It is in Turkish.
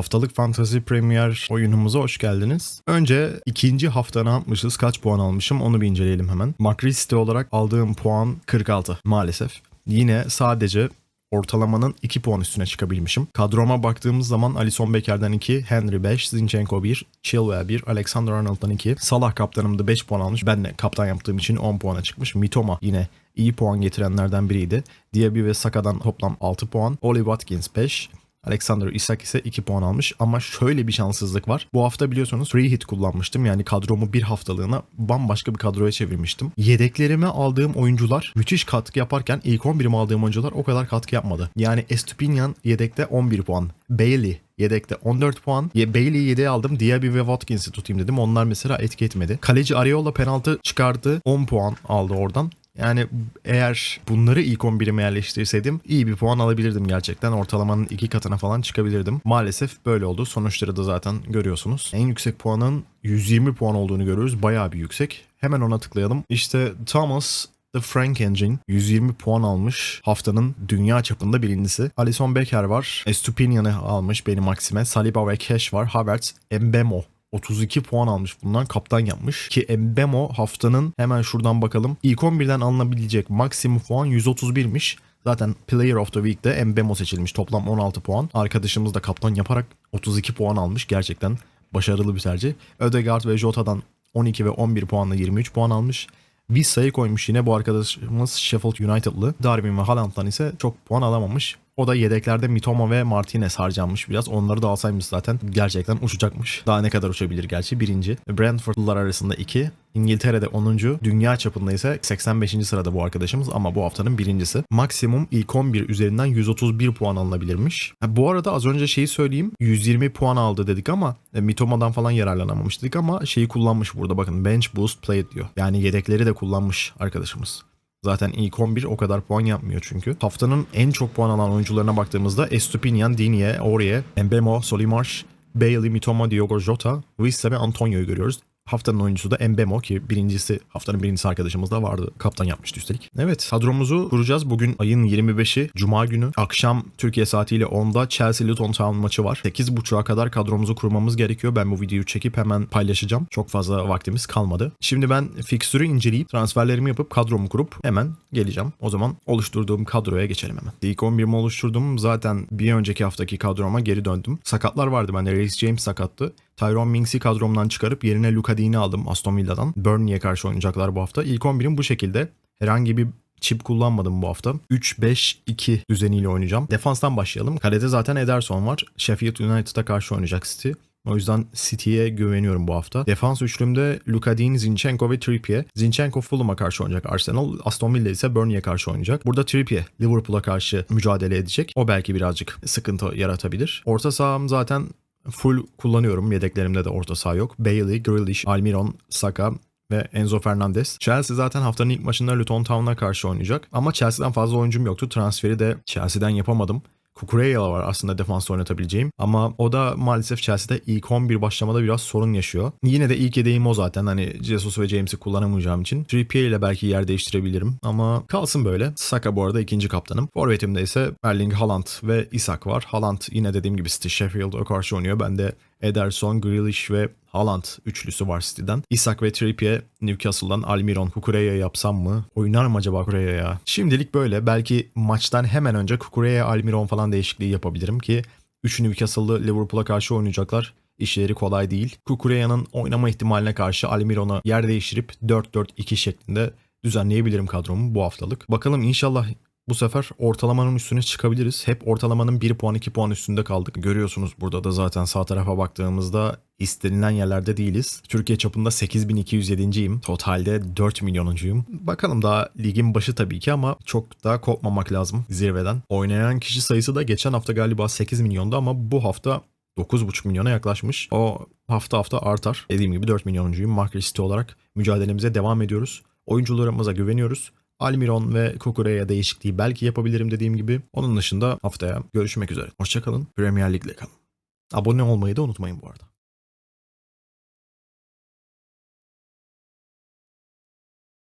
Haftalık Fantasy Premier oyunumuza hoş geldiniz. Önce ikinci hafta ne yapmışız, kaç puan almışım onu bir inceleyelim hemen. Makristi olarak aldığım puan 46 maalesef. Yine sadece ortalamanın 2 puan üstüne çıkabilmişim. Kadroma baktığımız zaman Alison Becker'den 2, Henry 5, Zinchenko 1, Chilwell 1, Alexander Arnold'dan 2. Salah kaptanımda 5 puan almış. Ben de kaptan yaptığım için 10 puana çıkmış. Mitoma yine iyi puan getirenlerden biriydi. Diaby ve Saka'dan toplam 6 puan. Oli Watkins 5. Alexander Isak ise 2 puan almış ama şöyle bir şanssızlık var. Bu hafta biliyorsunuz free hit kullanmıştım. Yani kadromu bir haftalığına bambaşka bir kadroya çevirmiştim. Yedeklerime aldığım oyuncular müthiş katkı yaparken ilk 11'ime aldığım oyuncular o kadar katkı yapmadı. Yani Estupinian yedekte 11 puan. Bailey yedekte 14 puan. Ye Bailey'i yedeğe aldım. Diaby ve Watkins'i tutayım dedim. Onlar mesela etki etmedi. Kaleci Areola penaltı çıkardı. 10 puan aldı oradan. Yani eğer bunları ilk 11'ime yerleştirseydim iyi bir puan alabilirdim gerçekten. Ortalamanın iki katına falan çıkabilirdim. Maalesef böyle oldu. Sonuçları da zaten görüyorsunuz. En yüksek puanın 120 puan olduğunu görüyoruz. Bayağı bir yüksek. Hemen ona tıklayalım. İşte Thomas The Frank Engine 120 puan almış. Haftanın dünya çapında birincisi. Alison Becker var. Estupinian'ı almış benim Maxime. Saliba ve Cash var. Havertz, Mbemo 32 puan almış bundan kaptan yapmış ki Mbemo haftanın hemen şuradan bakalım ilk 11'den alınabilecek maksimum puan 131'miş. Zaten Player of the Week'te Mbemo seçilmiş toplam 16 puan. Arkadaşımız da kaptan yaparak 32 puan almış gerçekten başarılı bir tercih. Ödegaard ve Jota'dan 12 ve 11 puanla 23 puan almış. Vissa'yı koymuş yine bu arkadaşımız Sheffield United'lı. Darwin ve Haaland'dan ise çok puan alamamış. O da yedeklerde Mitoma ve Martinez harcanmış biraz. Onları da alsaymış zaten gerçekten uçacakmış. Daha ne kadar uçabilir gerçi birinci. Brentford'lular arasında iki. İngiltere'de 10. Dünya çapında ise 85. sırada bu arkadaşımız ama bu haftanın birincisi. Maksimum ilk 11 üzerinden 131 puan alınabilirmiş. Ha, bu arada az önce şeyi söyleyeyim. 120 puan aldı dedik ama e, Mitoma'dan falan yararlanamamış dedik ama şeyi kullanmış burada bakın. Bench boost played diyor. Yani yedekleri de kullanmış arkadaşımız. Zaten ilk 11 o kadar puan yapmıyor çünkü. Haftanın en çok puan alan oyuncularına baktığımızda Estupinian, Digne, Aurier, Mbemo, Solimarch, Bailey, Mitoma, Diogo Jota, Vissa ve Antonio'yu görüyoruz. Haftanın oyuncusu da Mbemo ki birincisi haftanın birincisi arkadaşımız da vardı. Kaptan yapmıştı üstelik. Evet kadromuzu kuracağız. Bugün ayın 25'i Cuma günü. Akşam Türkiye saatiyle 10'da Chelsea Luton Town maçı var. 8.30'a kadar kadromuzu kurmamız gerekiyor. Ben bu videoyu çekip hemen paylaşacağım. Çok fazla vaktimiz kalmadı. Şimdi ben fikstürü inceleyip transferlerimi yapıp kadromu kurup hemen geleceğim. O zaman oluşturduğum kadroya geçelim hemen. İlk 11'imi oluşturdum. Zaten bir önceki haftaki kadroma geri döndüm. Sakatlar vardı bende. Reece James sakattı. Tyrone Mings'i kadromdan çıkarıp yerine Luka Dean'i aldım Aston Villa'dan. Burnley'e karşı oynayacaklar bu hafta. İlk 11'im bu şekilde. Herhangi bir çip kullanmadım bu hafta. 3-5-2 düzeniyle oynayacağım. Defanstan başlayalım. Kalede zaten Ederson var. Sheffield United'a karşı oynayacak City. O yüzden City'ye güveniyorum bu hafta. Defans üçlümde Luka Dean, Zinchenko ve Trippier. Zinchenko Fulham'a karşı oynayacak Arsenal. Aston Villa ise Burnley'e karşı oynayacak. Burada Trippier Liverpool'a karşı mücadele edecek. O belki birazcık sıkıntı yaratabilir. Orta saham zaten full kullanıyorum. Yedeklerimde de orta saha yok. Bailey, Grealish, Almiron, Saka ve Enzo Fernandez. Chelsea zaten haftanın ilk maçında Luton Town'a karşı oynayacak. Ama Chelsea'den fazla oyuncum yoktu. Transferi de Chelsea'den yapamadım. Kukureya var aslında defansta oynatabileceğim. Ama o da maalesef Chelsea'de ilk 11 başlamada biraz sorun yaşıyor. Yine de ilk yedeğim o zaten. Hani Jesus ve James'i kullanamayacağım için. Trippier ile belki yer değiştirebilirim. Ama kalsın böyle. Saka bu arada ikinci kaptanım. Forvetimde ise Erling Haaland ve Isak var. Haaland yine dediğim gibi City Sheffield'a karşı oynuyor. Ben de Ederson, Grealish ve Haaland üçlüsü var City'den. Isak ve Trippier Newcastle'dan Almiron, Kukureya yapsam mı? Oynar mı acaba Kukureya ya? Şimdilik böyle. Belki maçtan hemen önce Kukureya, Almiron falan değişikliği yapabilirim ki 3 Newcastle'lı Liverpool'a karşı oynayacaklar. İşleri kolay değil. Kukureya'nın oynama ihtimaline karşı Almiron'a yer değiştirip 4-4-2 şeklinde düzenleyebilirim kadromu bu haftalık. Bakalım inşallah bu sefer ortalamanın üstüne çıkabiliriz. Hep ortalamanın 1 puan 2 puan üstünde kaldık. Görüyorsunuz burada da zaten sağ tarafa baktığımızda istenilen yerlerde değiliz. Türkiye çapında 8207'yim. Totalde 4 milyonuncuyum. Bakalım daha ligin başı tabii ki ama çok da kopmamak lazım zirveden. Oynayan kişi sayısı da geçen hafta galiba 8 milyondu ama bu hafta 9,5 milyona yaklaşmış. O hafta hafta artar. Dediğim gibi 4 milyonuncuyum. Mark listi olarak mücadelemize devam ediyoruz. Oyuncularımıza güveniyoruz. Almiron ve Kukureya değişikliği belki yapabilirim dediğim gibi. Onun dışında haftaya görüşmek üzere. Hoşçakalın. Premier Lig'le kalın. Abone olmayı da unutmayın bu arada.